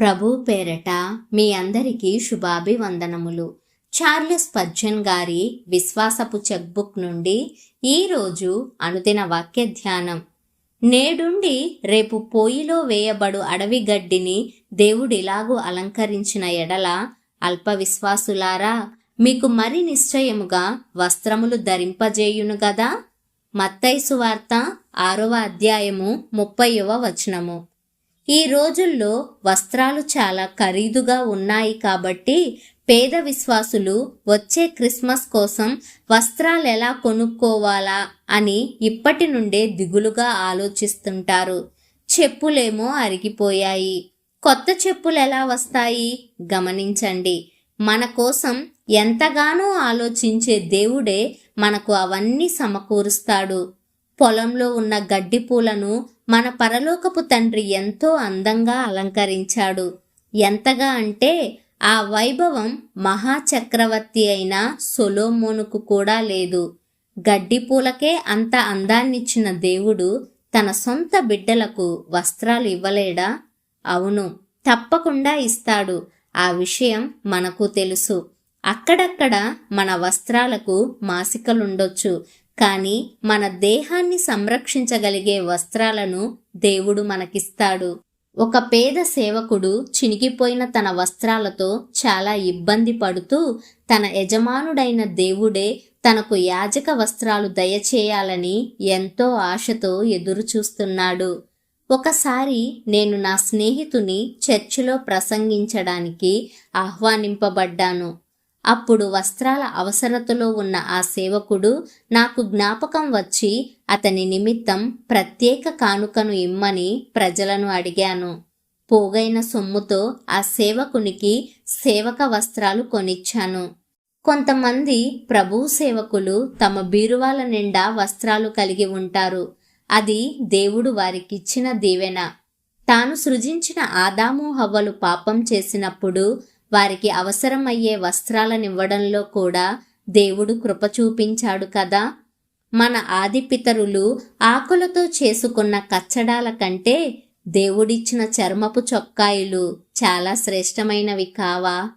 ప్రభు పేరట మీ అందరికీ శుభాభివందనములు. చార్లెస్ పజ్జన్ గారి విశ్వాసపు చెక్బుక్ నుండి ఈరోజు అనుదిన వాక్య ధ్యానం. నేడుండి రేపు పోయిలో వేయబడు అడవి గడ్డిని దేవుడిలాగూ అలంకరించిన ఎడల అల్ప విశ్వాసులారా మీకు మరి నిశ్చయముగా వస్త్రములు ధరింపజేయును గదా? మత్తైసు వార్త ఆరవ అధ్యాయము ముప్పైవ వచనము. ఈ రోజుల్లో వస్త్రాలు చాలా ఖరీదుగా ఉన్నాయి కాబట్టి పేద విశ్వాసులు వచ్చే క్రిస్మస్ కోసం వస్త్రాలు ఎలా కొనుక్కోవాలా అని ఇప్పటి నుండే దిగులుగా ఆలోచిస్తుంటారు. చెప్పులేమో అరిగిపోయాయి. కొత్త చెప్పులు ఎలా వస్తాయి? గమనించండి. మన కోసం ఎంతగానో ఆలోచించే దేవుడే మనకు అవన్నీ సమకూరుస్తాడు. పొలంలో ఉన్న గడ్డి పూలను మన పరలోకపు తండ్రి ఎంతో అందంగా అలంకరించాడు. ఎంతగా అంటే ఆ వైభవం మహాచక్రవర్తి అయిన సొలోమోనుకు కూడా లేదు. గడ్డి పూలకే అంత అందాన్నిచ్చిన దేవుడు తన సొంత బిడ్డలకు వస్త్రాలు ఇవ్వలేడా? అవును తప్పకుండా ఇస్తాడు. ఆ విషయం మనకు తెలుసు. అక్కడక్కడ మన వస్త్రాలకు మాసికలుండొచ్చు. కానీ మన దేహాన్ని సంరక్షించగలిగే వస్త్రాలను దేవుడు మనకిస్తాడు. ఒక పేద సేవకుడు చినిగిపోయిన తన వస్త్రాలతో చాలా ఇబ్బంది పడుతూ తన యజమానుడైన దేవుడే తనకు యాజక వస్త్రాలు దయచేయాలని ఎంతో ఆశతో ఎదురుచూస్తున్నాడు. ఒకసారి నేను నా స్నేహితుని చర్చిలో ప్రసంగించడానికి ఆహ్వానింపబడ్డాను. అప్పుడు వస్త్రాల అవసరతలో ఉన్న ఆ సేవకుడు నాకు జ్ఞాపకం వచ్చి అతని నిమిత్తం ప్రత్యేక కానుకను ఇమ్మని ప్రజలను అడిగాను. పోగైన సొమ్ముతో ఆ సేవకునికి సేవక వస్త్రాలు కొనిచ్చాను. కొంతమంది ప్రభు సేవకులు తమ బీరువాల నిండా వస్త్రాలు కలిగి ఉంటారు. అది దేవుడు వారికిచ్చిన దీవెన. తాను సృజించిన ఆదాము హవ్వలు పాపం చేసినప్పుడు వారికి అవసరమయ్యే వస్త్రాలనివ్వడంలో కూడా దేవుడు కృప చూపించాడు కదా. మన ఆదిపితరులు ఆకులతో చేసుకున్న కచ్చడాల కంటే దేవుడిచ్చిన చర్మపు చొక్కాయిలు చాలా శ్రేష్టమైనవి కావా?